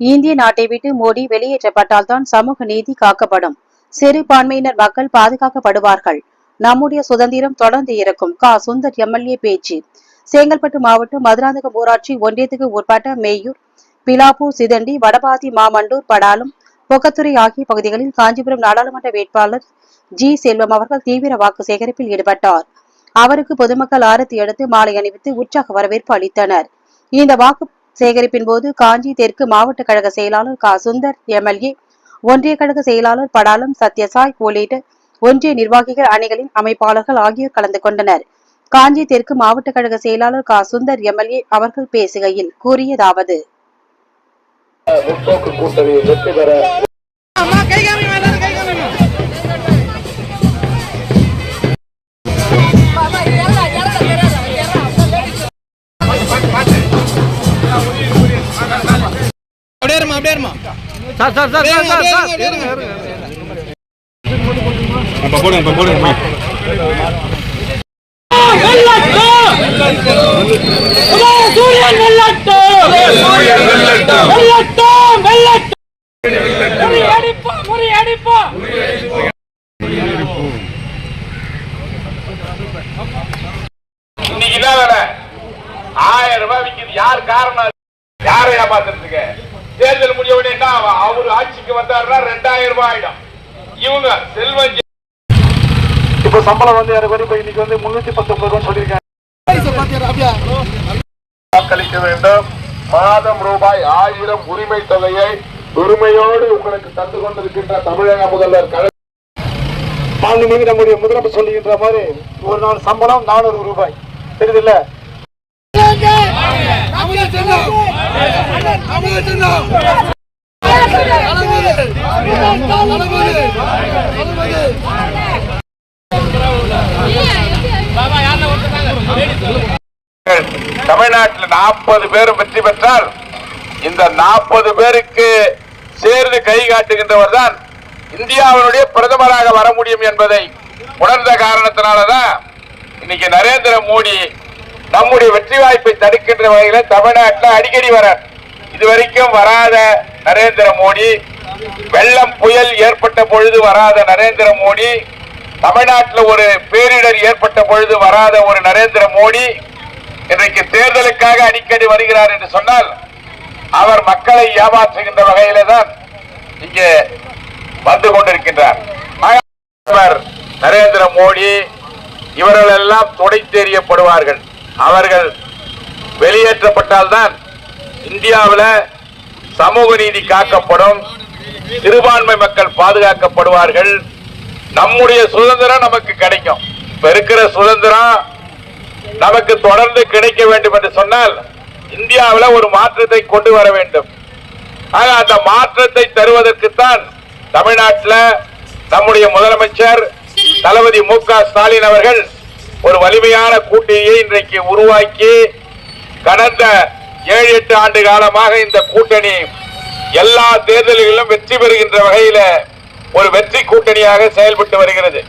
இந்திய நாட்டை விட்டு மோடி வெளியேற்றப்பட்டால் தான் சமூக நீதி காக்கப்படும். சிறுபான்மையினர் மக்கள் பாதுகாக்கப்படுவார்கள். நம்முடைய சுதந்திரம் தொடர்ந்து இருக்கும். கா. சுந்தர் எம்எல்ஏ பேச்சு. செங்கல்பட்டு மாவட்டம் மதுராந்தகம் ஊராட்சி ஒன்றியத்துக்கு உட்பட்ட மேயூர் பிலாப்பூர் சிதண்டி வடபாதி மாமண்டூர் படாலும் பொக்கத்துறை ஆகிய பகுதிகளில் காஞ்சிபுரம் நாடாளுமன்ற வேட்பாளர் ஜி. செல்வம் அவர்கள் தீவிர வாக்கு சேகரிப்பில் ஈடுபட்டார். அவருக்கு பொதுமக்கள் ஆரத்தி எடுத்து மாலை அணிவித்து உற்சாக வரவேற்பு அளித்தனர். இந்த வாக்கு சேகரிப்பின் போது காஞ்சி தெற்கு மாவட்ட கழக செயலாளர் கா. சுந்தர் எம்எல்ஏ ஒன்றிய கழக செயலாளர் படாலம் சத்யசாய் உள்ளிட்ட ஒன்றிய நிர்வாகிகள் அணிகளின் அமைப்பாளர்கள் ஆகியோர் கலந்து கொண்டனர். காஞ்சி தெற்கு மாவட்ட கழக செயலாளர் கா. சுந்தர் எம்எல்ஏ அவர்கள் பேசுகையில் கூறியதாவது. முற்போக்கு கூட்டணி வெற்றி பெற sir sir sir sir sir sir. அப்படியே போடுங்க இப்ப போடுங்க ஆயிரம் ரூபாய் விக்குது. யார் காரணம்? யாரை ஏமாத்துறதுக்கு ஆட்சிக்கு வந்தாருன்னா ரெண்டாயிரம் ரூபாய் ஆயிடும். இவங்க செல்வம் இப்போ சம்பளம் வந்து எனக்கு வந்து இப்போ இன்னைக்கு வந்து முன்னூத்தி பத்தொன்பது ரூபா சொல்லியிருக்கேன் வாக்களிக்க வேண்டும். மாதம் ரூபாய் ஆயிரம் உரிமை தொகையை உரிமையோடு உங்களுக்கு தந்து கொண்டிருக்கின்ற தமிழக முதல்வர் கழக மாண்புமிகு நம்முடைய முதலமைச்சர் சொல்லுகின்ற மாதிரி ஒரு நாள் சம்பளம் நானூறு ரூபாய். தெரியுதுல்ல? தமிழ்நாட்டில் நாற்பது பேர் வெற்றி பெற்றால் இந்த நாற்பது பேருக்கு சேர்ந்து கை காட்டுகின்றவர் தான் இந்தியாவினுடைய பிரதமராக வர முடியும் என்பதை உணர்ந்த காரணத்தினாலதான் இன்னைக்கு நரேந்திர மோடி நம்முடைய வெற்றி வாய்ப்பை தடுக்கின்ற வகையில தமிழ்நாட்டில் அடிக்கடி வர இதுவரைக்கும் வராத நரேந்திர மோடி வெள்ளம் புயல் ஏற்பட்ட பொழுது வராத நரேந்திர மோடி தமிழ்நாட்டில் ஒரு பேரிடர் ஏற்பட்ட பொழுது வராத ஒரு நரேந்திர மோடி இன்றைக்கு தேர்தலுக்காக அடிக்கடி வருகிறார் என்று சொன்னால் அவர் மக்களை ஏமாற்றுகின்ற வகையில தான் இங்கே வந்து கொண்டிருக்கின்றார். நரேந்திர மோடி இவர்கள் எல்லாம் துடை தெரியப்படுவார்கள் அவர்கள் வெளியேற்றப்பட்டால்தான் இந்தியாவில் சமூக நீதி காக்கப்படும். சிறுபான்மை மக்கள் பாதுகாக்கப்படுவார்கள். நம்முடைய சுதந்திரம் நமக்கு கிடைக்கும். இப்ப இருக்கிற சுதந்திரம் நமக்கு தொடர்ந்து கிடைக்க வேண்டும் என்று சொன்னால் இந்தியாவில் ஒரு மாற்றத்தை கொண்டு வர வேண்டும். ஆக அந்த மாற்றத்தை தருவதற்குத்தான் தமிழ்நாட்டில் நம்முடைய முதலமைச்சர் தளபதி மு க ஸ்டாலின் அவர்கள் ஒரு வலிமையான கூட்டணியை இன்றைக்கு உருவாக்கி கடந்த ஏழு எட்டு ஆண்டு காலமாக இந்த கூட்டணி எல்லா தேர்தல்களிலும் வெற்றி பெறுகின்ற வகையில ஒரு வெற்றி கூட்டணியாக செயல்பட்டு வருகிறது.